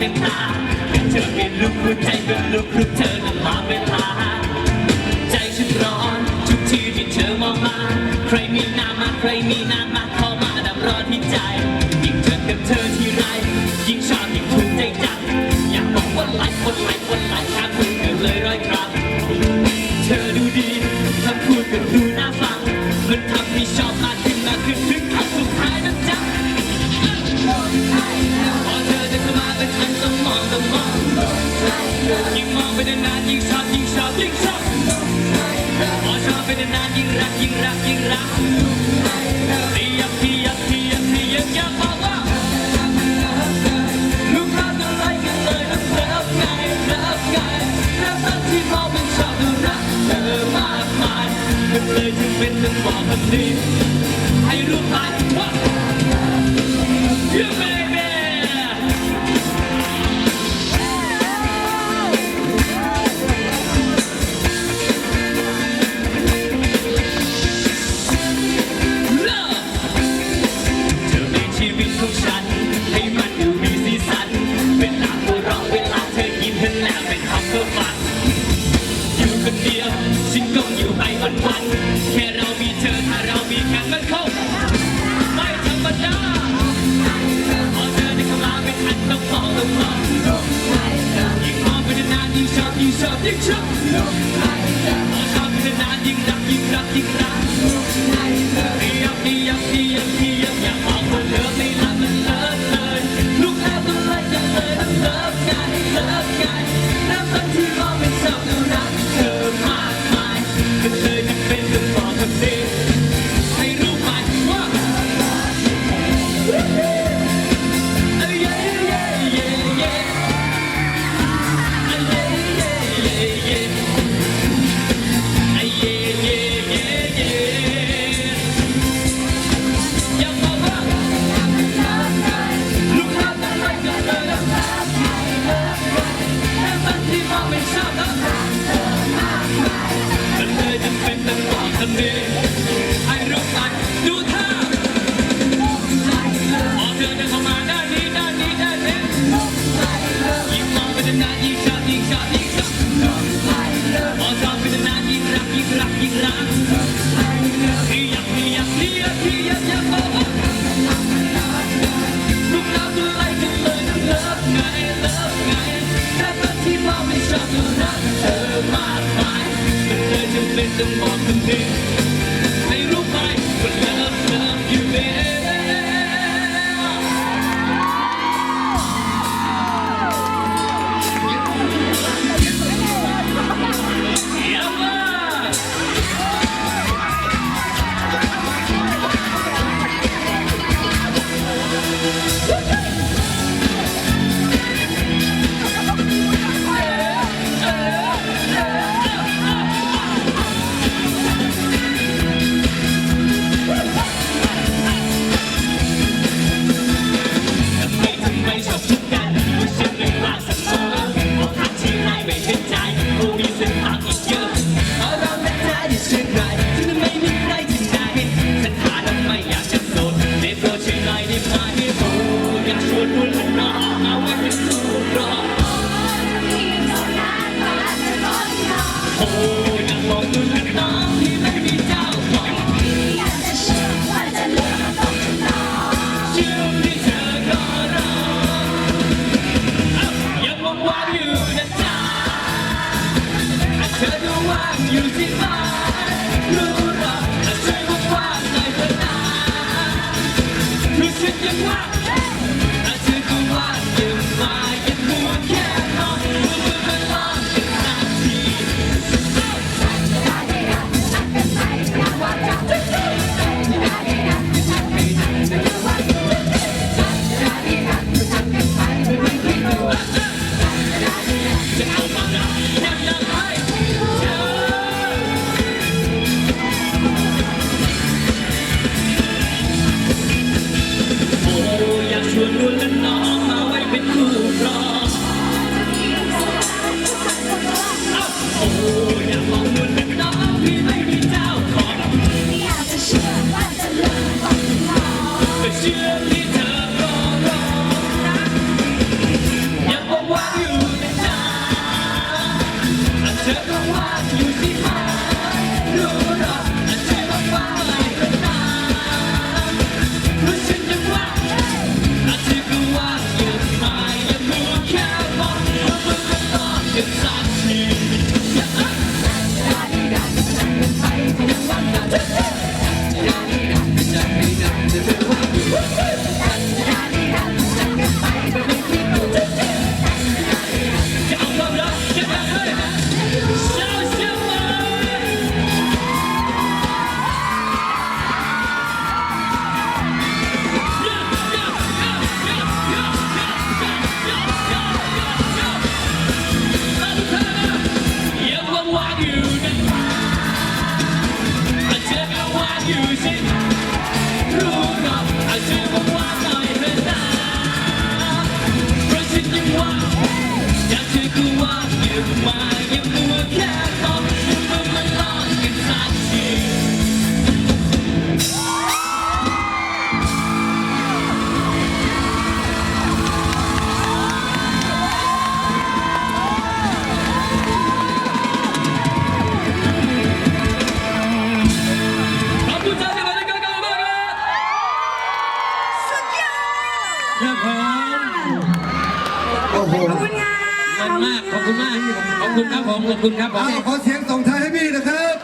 เวลาเธอเป็นลูกหัวใจเป็นลูกครึกเธอตำอาเวลา ใจฉันร้อนทุกทีที่เธอมองมา ใครมีน้ำมาใครมีน้ำมาเข้ามาดับร้อนที่ใจ ยิ่งเจอกับเธอที่ไรยิ่งชอบ ยิ่งมองไปนานยิ่งชอบยิ่งชอบยิ่งชอบพอชอบไปนานยิ่งรักยิ่งรักยิ่งรักที่ยักที่ยักที่ยักที่ยักอยากบอกว่าลูกรักอะไรกันเลยรักรักไงรักไงรักทั้ที่เรเป็นชอบดูรักเธอมากมายมันเลยจึงเป็นเรื่องบอกแบบนี้ให้รู้ไปว่า่งชอบยิ่งชอบลุกไหลพอชอบยิ่งนานยิ่งรักยิ่งรักยิ่งรักหลงไหลนิยมนิยมนิยมนิยมอยากมองคนเลิฟ the day. It's not. you see, I, no. medo, mas... มากขอบคุณมากขอบคุณครับผมขอบคุณครับผมขอเสียงส่งท้ายให้พี่นะครับ